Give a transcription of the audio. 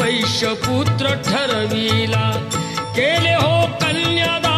वैश्यपुत्र ठरविला. केले हो कन्यादा